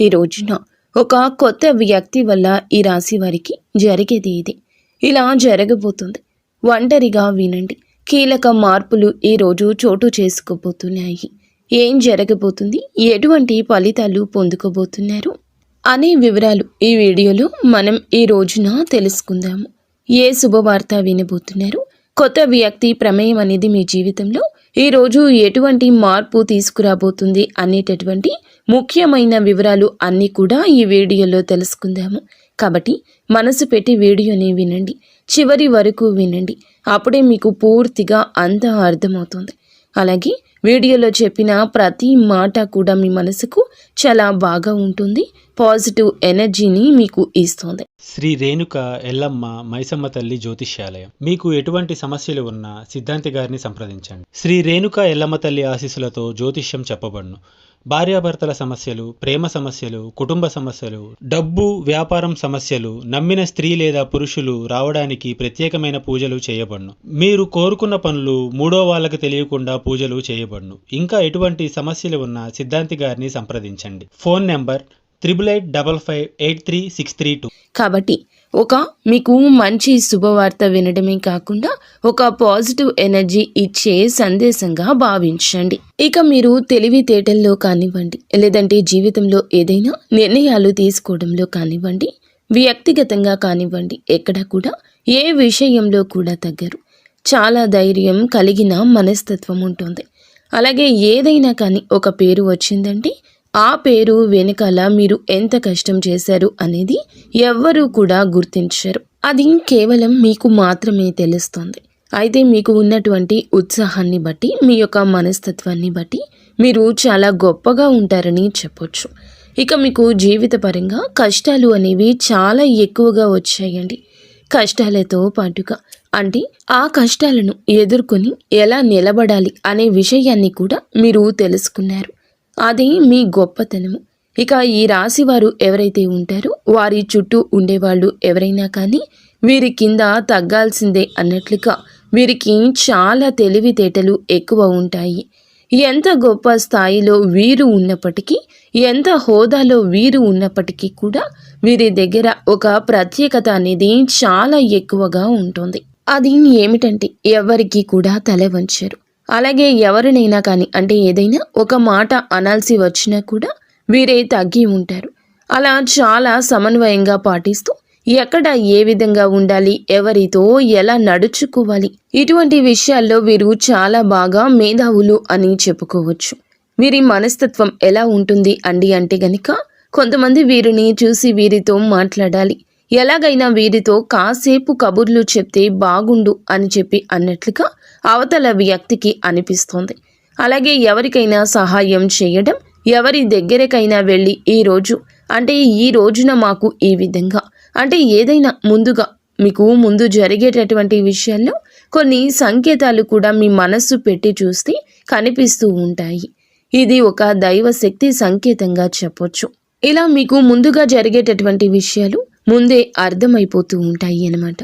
ఈ రోజున ఒక కొత్త వ్యక్తి వల్ల ఈ రాశి వారికి జరిగేది ఇది. ఇలా జరగబోతుంది. ఒంటరిగా వినండి. కీలక మార్పులు ఈరోజు చోటు చేసుకోబోతున్నాయి. ఏం జరగబోతుంది? ఎటువంటి ఫలితాలు పొందుకోబోతున్నారు? అనే వివరాలు ఈ వీడియోలో మనం ఈ రోజున తెలుసుకుందాము. ఏ శుభవార్త వినబోతున్నారు? కొత్త వ్యక్తి ప్రమేయం అనేది మీ జీవితంలో ఈరోజు ఎటువంటి మార్పు తీసుకురాబోతుంది అనేటటువంటి ముఖ్యమైన వివరాలు అన్నీ కూడా ఈ వీడియోలో తెలుసుకుందాము. కాబట్టి మనసు పెట్టి వీడియోని వినండి. చివరి వరకు వినండి. అప్పుడే మీకు పూర్తిగా అంతా అర్థమవుతుంది. అలాగే వీడియోలో చెప్పిన ప్రతి మాట కూడా మీ మనసుకు చాలా బాగా ఉంటుంది. పాజిటివ్ ఎనర్జీని మీకు ఇస్తుంది. శ్రీ రేణుక ఎల్లమ్మ మైసమ్మ తల్లి జ్యోతిష్యాలయం. మీకు ఎటువంటి సమస్యలు ఉన్నా సిద్ధాంతి గారిని సంప్రదించండి. శ్రీ రేణుక ఎల్లమ్మ తల్లి ఆశీస్సులతో జ్యోతిష్యం చెప్పబడును. భార్యాభర్తల సమస్యలు ప్రేమ సమస్యలు కుటుంబ సమస్యలు డబ్బు వ్యాపారం సమస్యలు నమ్మిన స్త్రీ లేదా పురుషులు రావడానికి ప్రత్యేకమైన పూజలు చేయబడును. మీరు కోరుకున్న పనులు మూడో వాళ్ళకి తెలియకుండా పూజలు చేయబడును. ఇంకా ఎటువంటి సమస్యలు ఉన్నా సిద్ధాంతి గారిని సంప్రదించండి. Phone number triple eight double five eight three six three two కాబట్టి ఒక మీకు మంచి శుభవార్త వినడమే కాకుండా ఒక పాజిటివ్ ఎనర్జీ ఇచ్చే సందేశంగా భావించండి. ఇక మీరు తెలివితేటల్లో కానివ్వండి లేదంటే జీవితంలో ఏదైనా నిర్ణయాలు తీసుకోవడంలో కానివ్వండి వ్యక్తిగతంగా కానివ్వండి ఎక్కడ కూడా ఏ విషయంలో కూడా తగ్గరు. చాలా ధైర్యం కలిగిన మనస్తత్వం ఉంటుంది. అలాగే ఏదైనా కానీ ఒక పేరు వచ్చిందంటే ఆ పేరు వెనకాల మీరు ఎంత కష్టం చేశారు అనేది ఎవ్వరూ కూడా గుర్తించరు. అది కేవలం మీకు మాత్రమే తెలుస్తుంది. అయితే మీకు ఉన్నటువంటి ఉత్సాహాన్ని బట్టి మీ యొక్క మనస్తత్వాన్ని బట్టి మీరు చాలా గొప్పగా ఉంటారని చెప్పొచ్చు. ఇక మీకు జీవితపరంగా కష్టాలు అనేవి చాలా ఎక్కువగా వచ్చాయండి. కష్టాలతో పాటుగా అంటే ఆ కష్టాలను ఎదుర్కొని ఎలా నిలబడాలి అనే విషయాన్ని కూడా మీరు తెలుసుకున్నారు. అది మీ గొప్పతనము. ఇక ఈ రాశి వారు ఎవరైతే ఉంటారో వారి చుట్టూ ఉండేవాళ్ళు ఎవరైనా కానీ వీరి కింద తగ్గాల్సిందే అన్నట్లుగా వీరికి చాలా తెలివితేటలు ఎక్కువ ఉంటాయి. ఎంత గొప్ప స్థాయిలో వీరు ఉన్నప్పటికీ ఎంత హోదాలో వీరు ఉన్నప్పటికీ కూడా వీరి దగ్గర ఒక ప్రత్యేకత అనేది చాలా ఎక్కువగా ఉంటుంది. అది ఏమిటంటే ఎవరికి కూడా తల వంచరు. అలాగే ఎవరినైనా కానీ అంటే ఏదైనా ఒక మాట అనాల్సి వచ్చినా కూడా వీరే తగ్గి ఉంటారు. అలా చాలా సమన్వయంగా పాటిస్తూ ఎక్కడ ఏ విధంగా ఉండాలి ఎవరితో ఎలా నడుచుకోవాలి ఇటువంటి విషయాల్లో వీరు చాలా బాగా మేధావులు అని చెప్పుకోవచ్చు. వీరి మనస్తత్వం ఎలా ఉంటుంది అండి అంటే గనుక కొంతమంది వీరిని చూసి వీరితో మాట్లాడాలి. ఎలాగైనా వీరితో కాసేపు కబుర్లు చెప్తే బాగుండు అని చెప్పి అన్నట్లుగా అవతల వ్యక్తికి అనిపిస్తోంది. అలాగే ఎవరికైనా సహాయం చేయడం ఎవరి దగ్గరకైనా వెళ్ళి ఈ రోజు అంటే ఈ రోజున మాకు ఈ విధంగా అంటే ఏదైనా ముందుగా మీకు ముందు జరిగేటటువంటి విషయాల్లో కొన్ని సంకేతాలు కూడా మీ మనస్సు పెట్టి చూస్తే కనిపిస్తూ ఉంటాయి. ఇది ఒక దైవ శక్తి సంకేతంగా చెప్పొచ్చు. ఇలా మీకు ముందుగా జరిగేటటువంటి విషయాలు ముందే అర్థమైపోతూ ఉంటాయి అన్నమాట.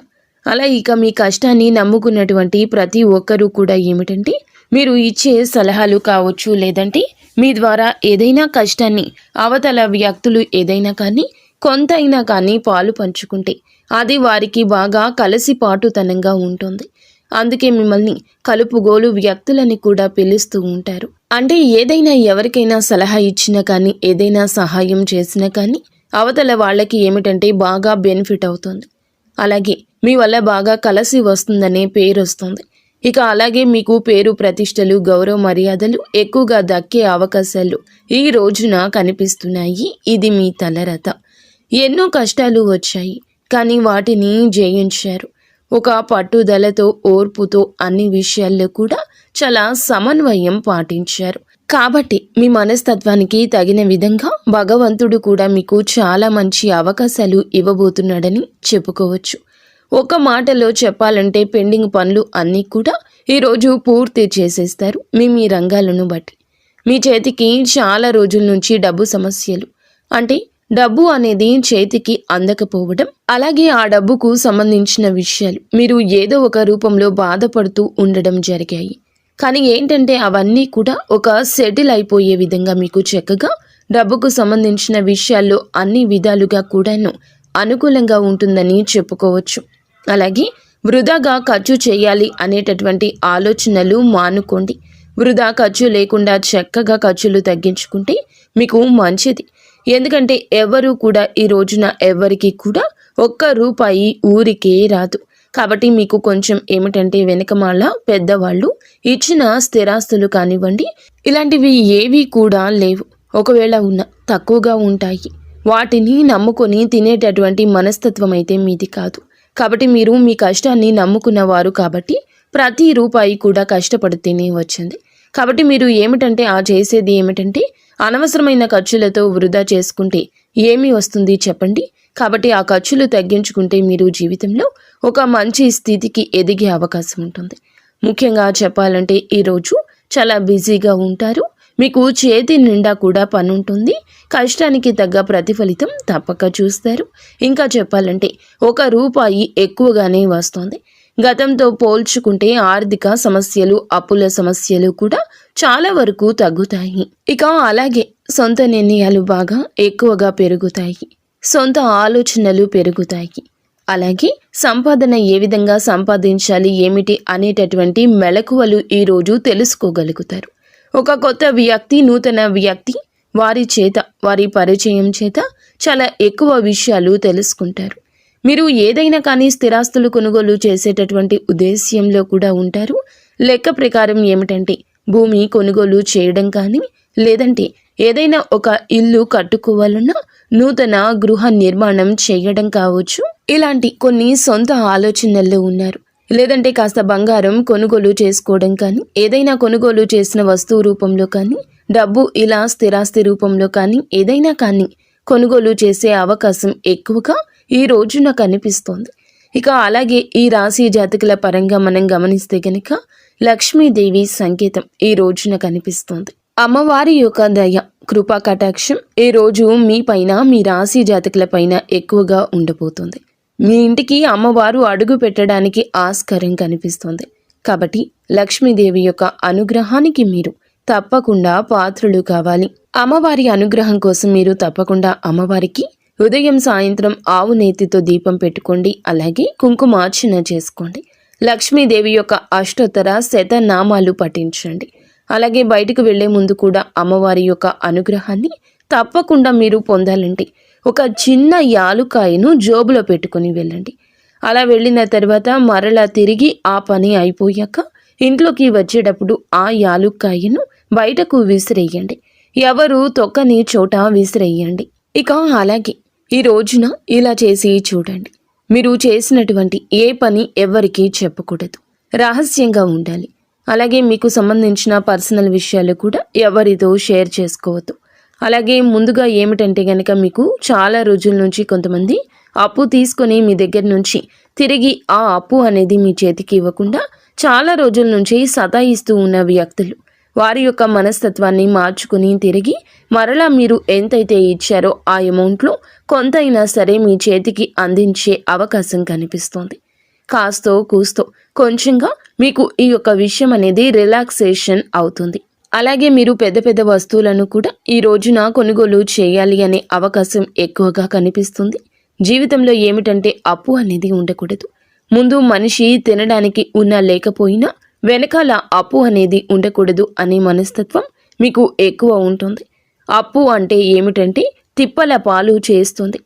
అలా ఇక మీ కష్టాన్ని నమ్ముకున్నటువంటి ప్రతి ఒక్కరూ కూడా ఏమిటంటే మీరు ఇచ్చే సలహాలు కావచ్చు లేదంటే మీ ద్వారా ఏదైనా కష్టాన్ని అవతల వ్యక్తులు ఏదైనా కానీ కొంతైనా కానీ పాలు పంచుకుంటే అది వారికి బాగా కలిసిపాటుతనంగా ఉంటుంది. అందుకే మిమ్మల్ని కలుపుగోలు వ్యక్తులని కూడా పిలుస్తూ ఉంటారు. అంటే ఏదైనా ఎవరికైనా సలహా ఇచ్చినా కానీ ఏదైనా సహాయం చేసినా కానీ అవతల వాళ్ళకి ఏమిటంటే బాగా బెనిఫిట్ అవుతుంది. అలాగే మీ వల్ల బాగా కలిసి వస్తుందనే పేరు వస్తుంది. ఇక అలాగే మీకు పేరు ప్రతిష్టలు గౌరవ మర్యాదలు ఎక్కువగా దక్కే అవకాశాలు ఈ రోజున కనిపిస్తున్నాయి. ఇది మీ తలరత ఎన్నో కష్టాలు వచ్చాయి కానీ వాటిని జయించారు. ఒక పట్టుదలతో ఓర్పుతో అన్ని విషయాల్లో కూడా చాలా సమన్వయం పాటించారు. కాబట్టి మీ మనస్తత్వానికి తగిన విధంగా భగవంతుడు కూడా మీకు చాలా మంచి అవకాశాలు ఇవ్వబోతున్నాడని చెప్పుకోవచ్చు. ఒక మాటలో చెప్పాలంటే పెండింగ్ పనులు అన్నీ కూడా ఈరోజు పూర్తి చేసేస్తారు మీ మీ రంగాలను బట్టి. మీ చేతికి చాలా రోజుల నుంచి డబ్బు సమస్యలు. అంటే డబ్బు అనేది చేతికి అందకపోవడం అలాగే ఆ డబ్బుకు సంబంధించిన విషయాలు మీరు ఏదో ఒక రూపంలో బాధపడుతూ ఉండడం జరిగాయి. కానీ ఏంటంటే అవన్నీ కూడా ఒక సెటిల్ అయిపోయే విధంగా మీకు చక్కగా డబ్బుకు సంబంధించిన విషయాల్లో అన్ని విధాలుగా కూడాను అనుకూలంగా ఉంటుందని చెప్పుకోవచ్చు. అలాగే వృధాగా ఖర్చు చేయాలి అనేటటువంటి ఆలోచనలు మానుకోండి. వృధా ఖర్చు లేకుండా చక్కగా ఖర్చులు తగ్గించుకుంటే మీకు మంచిది. ఎందుకంటే ఎవరు కూడా ఈ రోజున ఎవరికి కూడా ఒక్క రూపాయి ఊరికే రాదు. కాబట్టి మీకు కొంచెం ఏమిటంటే వెనకమాల పెద్దవాళ్ళు ఇచ్చిన స్థిరాస్తులు కానివ్వండి ఇలాంటివి ఏవి కూడా లేవు. ఒకవేళ ఉన్న తక్కువగా ఉంటాయి. వాటిని నమ్ముకొని తినేటటువంటి మనస్తత్వం అయితే మీది కాదు. కాబట్టి మీరు మీ కష్టాన్ని నమ్ముకున్నవారు కాబట్టి ప్రతి రూపాయి కూడా కష్టపడితేనే వచ్చింది. కాబట్టి మీరు ఏమిటంటే ఆ చేసేది ఏమిటంటే అనవసరమైన ఖర్చులతో వృధా చేసుకుంటే ఏమి వస్తుంది చెప్పండి? కాబట్టి ఆ ఖర్చులు తగ్గించుకుంటే మీరు జీవితంలో ఒక మంచి స్థితికి ఎదిగే అవకాశం ఉంటుంది. ముఖ్యంగా చెప్పాలంటే ఈరోజు చాలా బిజీగా ఉంటారు. మీకు చేతి నిండా కూడా పని ఉంటుంది. కష్టానికి తగ్గ ప్రతిఫలితం తప్పక చూస్తారు. ఇంకా చెప్పాలంటే ఒక రూపాయి ఎక్కువగానే వస్తుంది. గతంతో పోల్చుకుంటే ఆర్థిక సమస్యలు అప్పుల సమస్యలు కూడా చాలా వరకు తగ్గుతాయి. ఇక అలాగే సొంత నిర్ణయాలు బాగా ఎక్కువగా పెరుగుతాయి. సొంత ఆలోచనలు పెరుగుతాయి. అలాగే సంపాదన ఏ విధంగా సంపాదించాలి ఏమిటి అనేటటువంటి మెలకువలు ఈరోజు తెలుసుకోగలుగుతారు. ఒక కొత్త వ్యక్తి నూతన వ్యక్తి వారి చేత వారి పరిచయం చేత చాలా ఎక్కువ విషయాలు తెలుసుకుంటారు. మీరు ఏదైనా కానీ స్థిరాస్తులు కొనుగోలు చేసేటటువంటి ఉద్దేశ్యంలో కూడా ఉంటారు. లెక్క ప్రకారం ఏమిటంటే భూమి కొనుగోలు చేయడం కానీ లేదంటే ఏదైనా ఒక ఇల్లు కట్టుకోవాలన్నా నూతన గృహ నిర్మాణం చేయడం కావచ్చు. ఇలాంటి కొన్ని సొంత ఆలోచనల్లో ఉన్నారు. లేదంటే కాస్త బంగారం కొనుగోలు చేసుకోవడం కానీ ఏదైనా కొనుగోలు చేసిన వస్తువు రూపంలో కానీ డబ్బు ఇలా స్థిరాస్తి రూపంలో కానీ ఏదైనా కానీ కొనుగోలు చేసే అవకాశం ఎక్కువగా ఈ రోజున కనిపిస్తోంది. ఇక అలాగే ఈ రాశి జాతకుల పరంగా మనం గమనిస్తే గనుక లక్ష్మీదేవి సంకేతం ఈ రోజున కనిపిస్తోంది. అమ్మవారి యొక్క దయ కృపా కటాక్షం ఈ రోజు మీ పైన మీ రాశి జాతకుల పైన ఎక్కువగా ఉండబోతుంది. మీ ఇంటికి అమ్మవారు అడుగు పెట్టడానికి ఆస్కారం కనిపిస్తుంది. కాబట్టి లక్ష్మీదేవి యొక్క అనుగ్రహానికి మీరు తప్పకుండా పాత్రులు కావాలి. అమ్మవారి అనుగ్రహం కోసం మీరు తప్పకుండా అమ్మవారికి ఉదయం సాయంత్రం ఆవు నేతితో దీపం పెట్టుకోండి. అలాగే కుంకుమార్చన చేసుకోండి. లక్ష్మీదేవి యొక్క అష్టోత్తర శతనామాలు పఠించండి. అలాగే బయటకు వెళ్ళే ముందు కూడా అమ్మవారి యొక్క అనుగ్రహాన్ని తప్పకుండా మీరు పొందాలంటే ఒక చిన్న యాలుకాయను జోబులో పెట్టుకొని వెళ్ళండి. అలా వెళ్ళిన తర్వాత మరలా తిరిగి ఆ పని అయిపోయాక ఇంట్లోకి వచ్చేటప్పుడు ఆ యాలుక్కాయను బయటకు విసిరేయండి. ఎవరు తొక్కని చోట విసిరేయండి. ఇక అలాగే ఈ రోజున ఇలా చేసి చూడండి. మీరు చేసినటువంటి ఏ పని ఎవరికీ చెప్పకూడదు. రహస్యంగా ఉండాలి. అలాగే మీకు సంబంధించిన పర్సనల్ విషయాలు కూడా ఎవరితో షేర్ చేసుకోవద్దు. అలాగే ముందుగా ఏమిటంటే కనుక మీకు చాలా రోజుల నుంచి కొంతమంది అప్పు తీసుకొని మీ దగ్గర నుంచి తిరిగి ఆ అప్పు అనేది మీ చేతికి ఇవ్వకుండా చాలా రోజుల నుంచి సతాయిస్తూ ఉన్న వ్యక్తులు. వారి యొక్క మనస్తత్వాన్ని మార్చుకుని తిరిగి మరలా మీరు ఎంతైతే ఇచ్చారో ఆ అమౌంట్లో కొంతైనా సరే మీ చేతికి అందించే అవకాశం కనిపిస్తోంది. కాస్తో కూస్తో కొంచెంగా మీకు ఈ యొక్క విషయం అనేది రిలాక్సేషన్ అవుతుంది. అలాగే మీరు పెద్ద పెద్ద వస్తువులను కూడా ఈ రోజున కొనుగోలు చేయాలి అనే అవకాశం ఎక్కువగా కనిపిస్తుంది. జీవితంలో ఏమిటంటే అప్పు అనేది ఉండకూడదు. ముందు మనిషి తినడానికి ఉన్న లేకపోయినా వెనకాల అప్పు అనేది ఉండకూడదు అనే మనస్తత్వం మీకు ఎక్కువ ఉంటుంది. అప్పు అంటే ఏమిటంటే తిప్పల పాలు చేస్తుంది.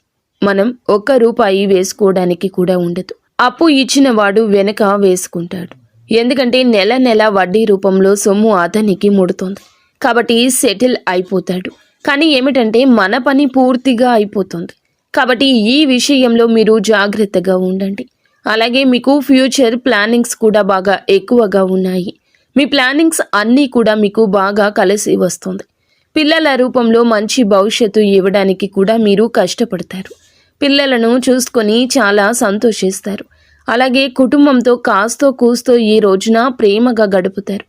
మనం ఒక్క రూపాయి వేసుకోవడానికి కూడా ఉండదు. అప్పు ఇచ్చిన వాడు వెనక వేసుకుంటాడు. ఎందుకంటే నెల నెల వడ్డీ రూపంలో సొమ్ము అతనికి ముడుతుంది. కాబట్టి సెటిల్ అయిపోతాడు. కానీ ఏమిటంటే మన పని పూర్తిగా అయిపోతుంది. కాబట్టి ఈ విషయంలో మీరు జాగ్రత్తగా ఉండండి. అలాగే మీకు ఫ్యూచర్ ప్లానింగ్స్ కూడా బాగా ఎక్కువగా ఉన్నాయి. మీ ప్లానింగ్స్ అన్నీ కూడా మీకు బాగా కలిసి వస్తుంది. పిల్లల రూపంలో మంచి భవిష్యత్తు ఇవ్వడానికి కూడా మీరు కష్టపడతారు. పిల్లలను చూసుకొని చాలా సంతోషిస్తారు. అలాగే కుటుంబంతో కాస్తో కూస్తో ఈ రోజున ప్రేమగా గడుపుతారు.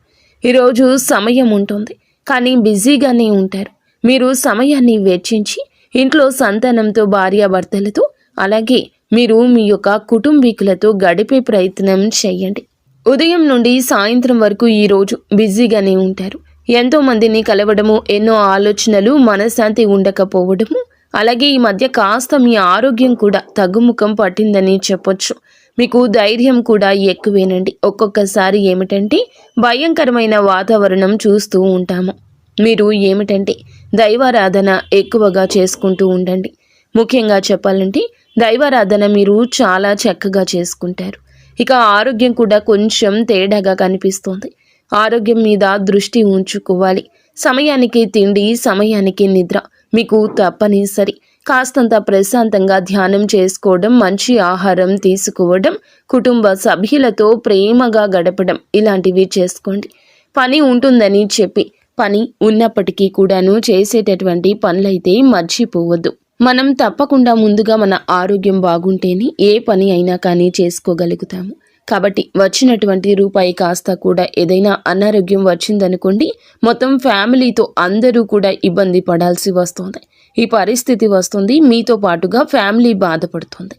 ఈరోజు సమయం ఉంటుంది. కానీ బిజీగానే ఉంటారు. మీరు సమయాన్ని వెచ్చించి ఇంట్లో సంతానంతో భార్యాభర్తలతో అలాగే మీరు మీ యొక్క కుటుంబీకులతో గడిపే ప్రయత్నం చేయండి. ఉదయం నుండి సాయంత్రం వరకు ఈ రోజు బిజీగానే ఉంటారు. ఎంతో మందిని కలవడము ఎన్నో ఆలోచనలు మనశ్శాంతి ఉండకపోవడము అలాగే ఈ మధ్య కాస్త మీ ఆరోగ్యం కూడా తగ్గుముఖం పట్టిందని చెప్పొచ్చు. మీకు ధైర్యం కూడా ఎక్కువేనండి. ఒక్కొక్కసారి ఏమిటంటే భయంకరమైన వాతావరణం చూస్తూ ఉంటాము. మీరు ఏమిటంటే దైవారాధన ఎక్కువగా చేసుకుంటూ ఉండండి. ముఖ్యంగా చెప్పాలంటే దైవారాధన మీరు చాలా చక్కగా చేసుకుంటారు. ఇక ఆరోగ్యం కూడా కొంచెం తేడాగా కనిపిస్తుంది. ఆరోగ్యం మీద దృష్టి ఉంచుకోవాలి. సమయానికి తిండి సమయానికి నిద్ర మీకు తప్పనిసరి. కాస్తంత ప్రశాంతంగా ధ్యానం చేసుకోవడం మంచి ఆహారం తీసుకోవడం కుటుంబ సభ్యులతో ప్రేమగా గడపడం ఇలాంటివి చేసుకోండి. పని ఉంటుందని చెప్పి పని ఉన్నప్పటికీ కూడాను చేసేటటువంటి పనులైతే మర్చిపోవద్దు. మనం తప్పకుండా ముందుగా మన ఆరోగ్యం బాగుంటేనే ఏ పని అయినా కానీ చేసుకోగలుగుతాము. కాబట్టి వచ్చినటువంటి రూపాయి కాస్త కూడా ఏదైనా అనారోగ్యం వచ్చిందనుకోండి మొత్తం ఫ్యామిలీతో అందరూ కూడా ఇబ్బంది పడాల్సి వస్తుంది. ఈ పరిస్థితి వస్తుంది మీతో పాటుగా ఫ్యామిలీ బాధపడుతుంది.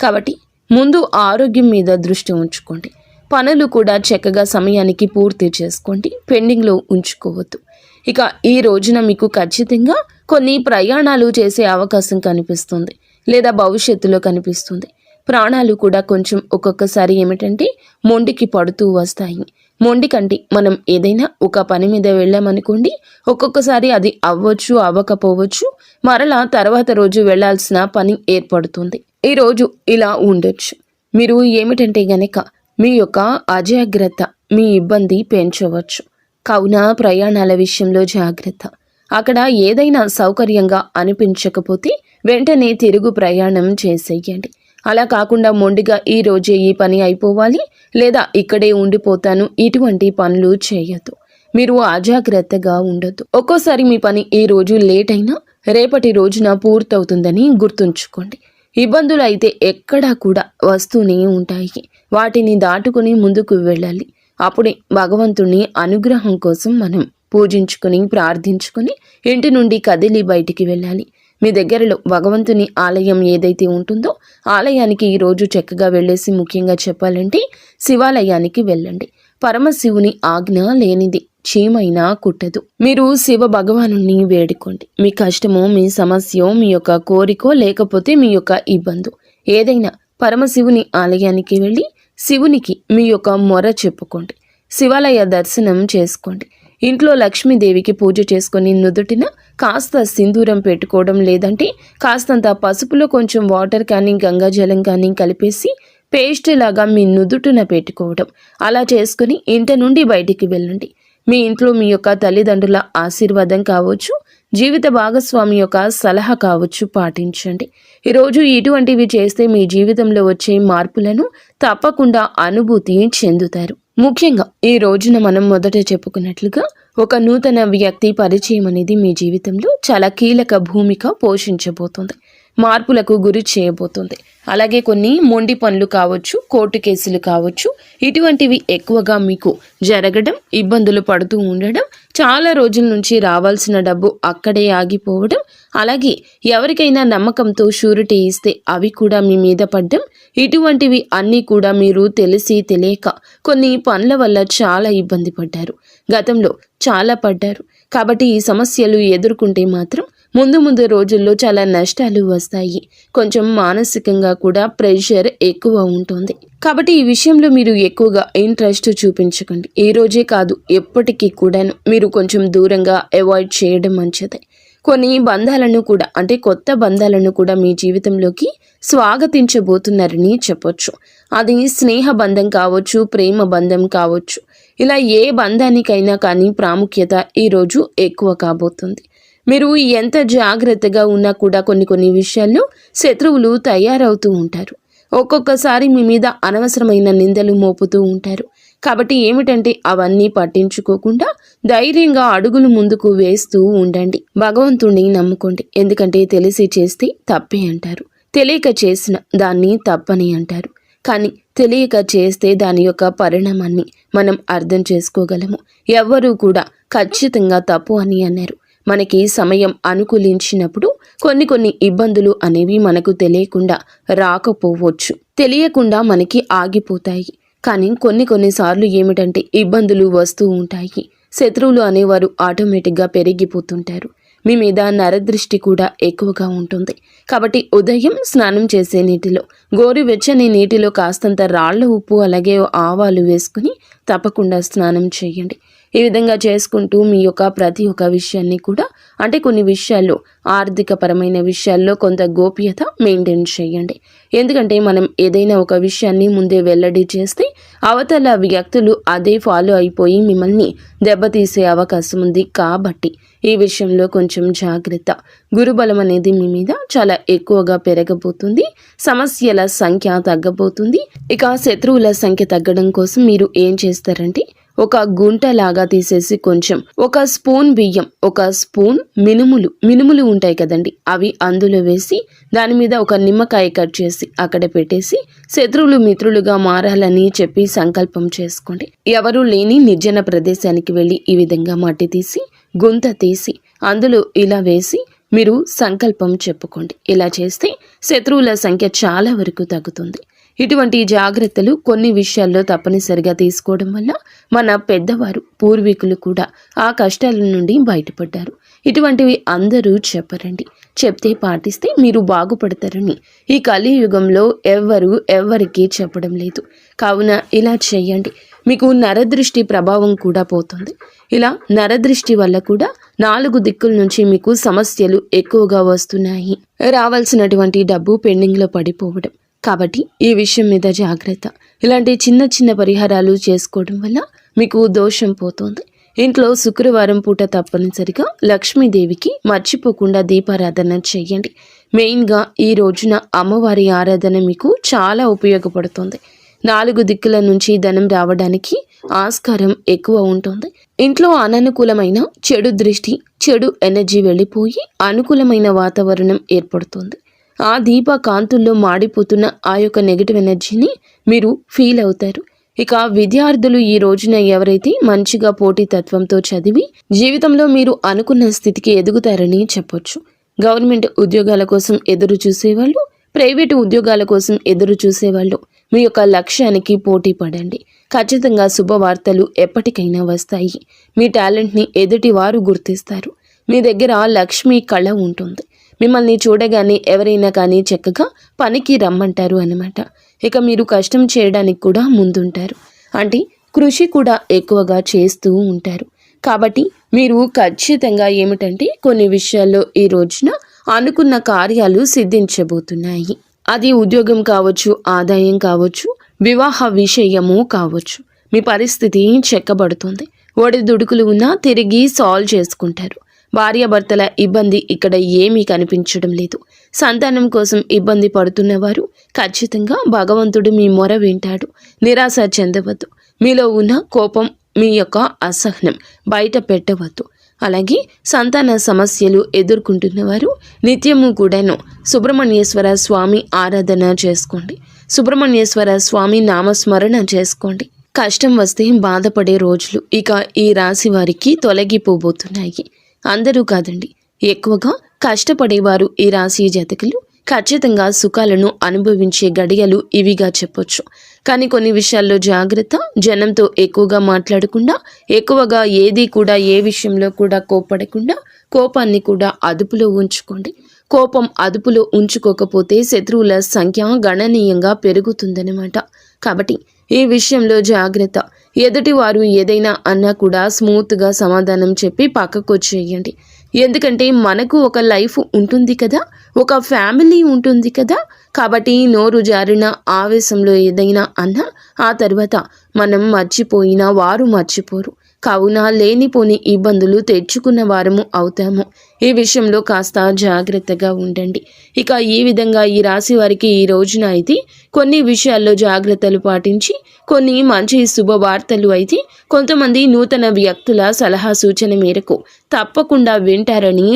కాబట్టి ముందు ఆరోగ్యం మీద దృష్టి ఉంచుకోండి. పనులు కూడా చక్కగా సమయానికి పూర్తి చేసుకోండి పెండింగ్లో ఉంచుకోవద్దు. ఇక ఈ రోజున మీకు ఖచ్చితంగా కొన్ని ప్రయాణాలు చేసే అవకాశం కనిపిస్తుంది లేదా భవిష్యత్తులో కనిపిస్తుంది. ప్రాణాలు కూడా కొంచెం ఒక్కొక్కసారి ఏమిటంటే మొండికి పడుతూ వస్తాయి. మొండి మనం ఏదైనా ఒక పని మీద వెళ్ళామనుకోండి ఒక్కొక్కసారి అది అవ్వచ్చు అవ్వకపోవచ్చు మరలా తర్వాత రోజు వెళ్ళాల్సిన పని ఏర్పడుతుంది. ఈరోజు ఇలా ఉండొచ్చు. మీరు ఏమిటంటే గనక మీ యొక్క అజాగ్రత్త మీ ఇబ్బంది పెంచవచ్చు. కావున ప్రయాణాల విషయంలో జాగ్రత్త. అక్కడ ఏదైనా సౌకర్యంగా అనిపించకపోతే వెంటనే తిరుగు ప్రయాణం చేసేయండి. అలా కాకుండా మొండిగా ఈ రోజే ఈ పని అయిపోవాలి లేదా ఇక్కడే ఉండిపోతాను. ఇటువంటి పనులు చేయొద్దు. మీరు అజాగ్రత్తగా ఉండొద్దు. ఒక్కోసారి మీ పని ఈ రోజు లేట్ అయినా రేపటి రోజున పూర్తవుతుందని గుర్తుంచుకోండి. ఇబ్బందులు అయితే ఎక్కడా కూడా వస్తూనే ఉంటాయి. వాటిని దాటుకుని ముందుకు వెళ్ళాలి. అప్పుడే భగవంతుని అనుగ్రహం కోసం మనం పూజించుకుని ప్రార్థించుకుని ఇంటి నుండి కదిలి బయటికి వెళ్ళాలి. మీ దగ్గరలో భగవంతుని ఆలయం ఏదైతే ఉంటుందో ఆలయానికి ఈరోజు చక్కగా వెళ్ళేసి ముఖ్యంగా చెప్పాలంటే శివాలయానికి వెళ్ళండి. పరమశివుని ఆజ్ఞ లేనిది చీమైనా కుట్టదు. మీరు శివ భగవాను వేడుకోండి. మీ కష్టమో మీ సమస్యో మీ యొక్క కోరికో లేకపోతే మీ యొక్క ఇబ్బందు ఏదైనా పరమశివుని ఆలయానికి వెళ్ళి శివునికి మీ యొక్క మొర చెప్పుకోండి. శివాలయ దర్శనం చేసుకోండి. ఇంట్లో లక్ష్మీదేవికి పూజ చేసుకుని నుదుటిన కాస్త సింధూరం పెట్టుకోవడం లేదంటే కాస్తంత పసుపులో కొంచెం వాటర్ కానీ గంగాజలం కానీ కలిపేసి పేస్ట్ లాగా మీ నుదుటిన పెట్టుకోవడం. అలా చేసుకుని ఇంటి నుండి బయటికి వెళ్ళండి. మీ ఇంట్లో మీ యొక్క తల్లిదండ్రుల ఆశీర్వాదం కావచ్చు జీవిత భాగస్వామి యొక్క సలహా కావచ్చు పాటించండి. ఈరోజు ఇటువంటివి చేస్తే మీ జీవితంలో వచ్చే మార్పులను తప్పకుండా అనుభూతి చెందుతారు. ముఖ్యంగా ఈ రోజున మనం మొదట చెప్పుకున్నట్లుగా ఒక నూతన వ్యక్తి పరిచయం అనేది మీ జీవితంలో చాలా కీలక భూమిక పోషించబోతుంది. మార్పులకు గురి చేయబోతుంది. అలాగే కొన్ని మొండి పనులు కావచ్చు కోర్టు కేసులు కావచ్చు ఇటువంటివి ఎక్కువగా మీకు జరగడం ఇబ్బందులు పడుతూ ఉండడం చాలా రోజుల నుంచి రావాల్సిన డబ్బు అక్కడే ఆగిపోవడం అలాగే ఎవరికైనా నమ్మకంతో షూరిటీ ఇస్తే అవి కూడా మీ మీద పడ్డం ఇటువంటివి అన్నీ కూడా మీరు తెలిసి తెలియక కొన్ని పనుల వల్ల చాలా ఇబ్బంది పడ్డారు. గతంలో చాలా పడ్డారు. కాబట్టి ఈ సమస్యలు ఎదుర్కొంటే మాత్రం ముందు ముందు రోజుల్లో చాలా నష్టాలు వస్తాయి. కొంచెం మానసికంగా కూడా ప్రెషర్ ఎక్కువ ఉంటుంది. కాబట్టి ఈ విషయంలో మీరు ఎక్కువగా ఇంట్రెస్ట్ చూపించకండి. ఈ రోజే కాదు ఎప్పటికీ కూడాను మీరు కొంచెం దూరంగా అవాయిడ్ చేయడం మంచిది. కొన్ని బంధాలను కూడా అంటే కొత్త బంధాలను కూడా మీ జీవితంలోకి స్వాగతించబోతున్నారని చెప్పొచ్చు. అది స్నేహ బంధం కావచ్చు ప్రేమ బంధం కావచ్చు. ఇలా ఏ బంధానికైనా కానీ ప్రాముఖ్యత ఈరోజు ఎక్కువ కాబోతుంది. మీరు ఎంత జాగ్రత్తగా ఉన్నా కూడా కొన్ని కొన్ని విషయాల్లో శత్రువులు తయారవుతూ ఉంటారు. ఒక్కొక్కసారి మీ మీద అనవసరమైన నిందలు మోపుతూ ఉంటారు. కాబట్టి ఏమిటంటే అవన్నీ పట్టించుకోకుండా ధైర్యంగా అడుగులు ముందుకు వేస్తూ ఉండండి. భగవంతుణ్ణి నమ్ముకోండి. ఎందుకంటే తెలిసి చేస్తే తప్పే అంటారు. తెలియక చేసిన దాన్ని తప్పని అంటారు. కానీ తెలియక చేస్తే దాని యొక్క పరిణామాన్ని మనం అర్థం చేసుకోగలము. ఎవ్వరూ కూడా ఖచ్చితంగా తప్పు అని అన్నారు మనకి సమయం అనుకూలించినప్పుడు కొన్ని కొన్ని ఇబ్బందులు అనేవి మనకు తెలియకుండా రాకపోవచ్చు. తెలియకుండా మనకి ఆగిపోతాయి. కానీ కొన్ని కొన్నిసార్లు ఏమిటంటే ఇబ్బందులు వస్తూ ఉంటాయి. శత్రువులు అనేవారు ఆటోమేటిక్గా పెరిగిపోతుంటారు. మీ మీద నరదృష్టి కూడా ఎక్కువగా ఉంటుంది. కాబట్టి ఉదయం స్నానం చేసే నీటిలో గోరువెచ్చని నీటిలో కాస్తంత రాళ్ళ ఉప్పు అలాగే ఆవాలు వేసుకుని తప్పకుండా స్నానం చేయండి. ఈ విధంగా చేసుకుంటూ మీ యొక్క ప్రతి ఒక్క విషయాన్ని కూడా అంటే కొన్ని విషయాల్లో ఆర్థిక పరమైన విషయాల్లో కొంత గోప్యత మెయింటైన్ చేయండి. ఎందుకంటే మనం ఏదైనా ఒక విషయాన్ని ముందే వెల్లడి చేస్తే అవతల వ్యక్తులు అదే ఫాలో అయిపోయి మిమ్మల్ని దెబ్బతీసే అవకాశం ఉంది. కాబట్టి ఈ విషయంలో కొంచెం జాగ్రత్త. గురుబలం అనేది మీ మీద చాలా ఎక్కువగా పెరగబోతుంది. సమస్యల సంఖ్య తగ్గబోతుంది. ఇక శత్రువుల సంఖ్య తగ్గడం కోసం మీరు ఏం చేస్తారంటే ఒక గుంట లాగా తీసేసి కొంచెం ఒక స్పూన్ బియ్యం ఒక స్పూన్ మినుములు మినుములు ఉంటాయి కదండి అవి అందులో వేసి దాని మీద ఒక నిమ్మకాయ కట్ చేసి అక్కడ పెట్టేసి శత్రువులు మిత్రులుగా మారాలని చెప్పి సంకల్పం చేసుకోండి. ఎవరూ లేని నిర్జన ప్రదేశానికి వెళ్ళి ఈ విధంగా మట్టి తీసి గుంత తీసి అందులో ఇలా వేసి మీరు సంకల్పం చెప్పుకోండి. ఇలా చేస్తే శత్రువుల సంఖ్య చాలా వరకు తగ్గుతుంది. ఇటువంటి జాగ్రత్తలు కొన్ని విషయాల్లో తప్పనిసరిగా తీసుకోవడం వల్ల మన పెద్దవారు పూర్వీకులు కూడా ఆ కష్టాల నుండి బయటపడ్డారు. ఇటువంటివి అందరూ చెప్పరండి. చెప్తే పాటిస్తే మీరు బాగుపడతారని ఈ కలియుగంలో ఎవ్వరు ఎవ్వరికీ చెప్పడం లేదు. కావున ఇలా చేయండి. మీకు నరదృష్టి ప్రభావం కూడా పోతుంది. ఇలా నరదృష్టి వల్ల కూడా నాలుగు దిక్కుల నుంచి మీకు సమస్యలు ఎక్కువగా వస్తున్నాయి. రావాల్సినటువంటి డబ్బు పెండింగ్లో పడిపోవడం కాబట్టి ఈ విషయం మీద జాగ్రత్త. ఇలాంటి చిన్న చిన్న పరిహారాలు చేసుకోవడం వల్ల మీకు దోషం పోతుంది. ఇంట్లో శుక్రవారం పూట తప్పనిసరిగా లక్ష్మీదేవికి మర్చిపోకుండా దీపారాధన చేయండి. మెయిన్గా ఈ రోజున అమ్మవారి ఆరాధన మీకు చాలా ఉపయోగపడుతుంది. నాలుగు దిక్కుల నుంచి ధనం రావడానికి ఆస్కారం ఎక్కువ ఉంటుంది. ఇంట్లో అననుకూలమైన చెడు దృష్టి చెడు ఎనర్జీ వెళ్ళిపోయి అనుకూలమైన వాతావరణం ఏర్పడుతుంది. ఆ దీప కాంతుల్లో మాడిపోతున్న ఆ యొక్క నెగిటివ్ ఎనర్జీని మీరు ఫీల్ అవుతారు. ఇక విద్యార్థులు ఈ రోజున ఎవరైతే మంచిగా పోటీతత్వంతో చదివి జీవితంలో మీరు అనుకున్న స్థితికి ఎదుగుతారని చెప్పొచ్చు. గవర్నమెంట్ ఉద్యోగాల కోసం ఎదురు చూసేవాళ్ళు ప్రైవేటు ఉద్యోగాల కోసం ఎదురు చూసేవాళ్ళు మీ యొక్క లక్ష్యానికి పోటీ పడండి. ఖచ్చితంగా శుభవార్తలు ఎప్పటికైనా వస్తాయి. మీ టాలెంట్ని ఎదుటి వారు గుర్తిస్తారు. మీ దగ్గర లక్ష్మి కళ ఉంటుంది. మిమ్మల్ని చూడగానే ఎవరైనా కానీ చక్కగా పనికి రమ్మంటారు అన్నమాట. ఇక మీరు కష్టం చేయడానికి కూడా ముందుంటారు. అంటే కృషి కూడా ఎక్కువగా చేస్తూ ఉంటారు. కాబట్టి మీరు ఖచ్చితంగా ఏమిటంటే కొన్ని విషయాల్లో ఈ రోజున అనుకున్న కార్యాలు సిద్ధించబోతున్నాయి. అది ఉద్యోగం కావచ్చు ఆదాయం కావచ్చు వివాహ విషయము కావచ్చు. మీ పరిస్థితి చెక్కబడుతుంది. ఒడిదుడుకులు ఉన్నా తిరిగి సాల్వ్ చేసుకుంటారు. భార్యాభర్తల ఇబ్బంది ఇక్కడ ఏమీ కనిపించడం లేదు. సంతానం కోసం ఇబ్బంది పడుతున్నవారు ఖచ్చితంగా భగవంతుడు మీ మొర వింటాడు. నిరాశ చెందవద్దు. మీలో ఉన్న కోపం మీ యొక్క అసహనం బయట పెట్టవద్దు. అలాగే సంతాన సమస్యలు ఎదుర్కొంటున్నవారు నిత్యము కూడాను సుబ్రహ్మణ్యేశ్వర స్వామి ఆరాధన చేసుకోండి. సుబ్రహ్మణ్యేశ్వర స్వామి నామస్మరణ చేసుకోండి. కష్టం వస్తే బాధపడే రోజులు ఇక ఈ రాశి వారికి తొలగిపోబోతున్నాయి. అందరూ కాదండి. ఎక్కువగా కష్టపడేవారు ఈ రాశి జాతకులు. ఖచ్చితంగా సుఖాలను అనుభవించే గడియలు ఇవిగా చెప్పొచ్చు. కానీ కొన్ని విషయాల్లో జాగ్రత్త జనంతో ఎక్కువగా మాట్లాడకుండా ఎక్కువగా ఏది కూడా ఏ విషయంలో కూడా కోపడకుండా కోపాన్ని కూడా అదుపులో ఉంచుకోండి. కోపం అదుపులో ఉంచుకోకపోతే శత్రువుల సంఖ్య గణనీయంగా పెరుగుతుందన్నమాట. కాబట్టి ఈ విషయంలో జాగ్రత్త. ఎదుటివారు ఏదైనా అన్నా కూడా స్మూత్గా సమాధానం చెప్పి పక్కకు వచ్చేయండి ఎందుకంటే మనకు ఒక లైఫ్ ఉంటుంది కదా ఒక ఫ్యామిలీ ఉంటుంది కదా కాబట్టి నోరు జారిన ఆవేశంలో ఏదైనా అన్నా ఆ తర్వాత మనం మర్చిపోయినా వారు మర్చిపోరు. కావున లేనిపోని ఇబ్బందులు తెచ్చుకున్న వారము అవుతాము. ఈ విషయంలో కాస్త జాగ్రత్తగా ఉండండి. ఇక ఈ విధంగా ఈ రాశి వారికి ఈ రోజున అయితే కొన్ని విషయాల్లో జాగ్రత్తలు పాటించి కొన్ని మంచి శుభవార్తలు అయితే కొంతమంది నూతన వ్యక్తుల సలహా సూచన మేరకు తప్పకుండా వింటారని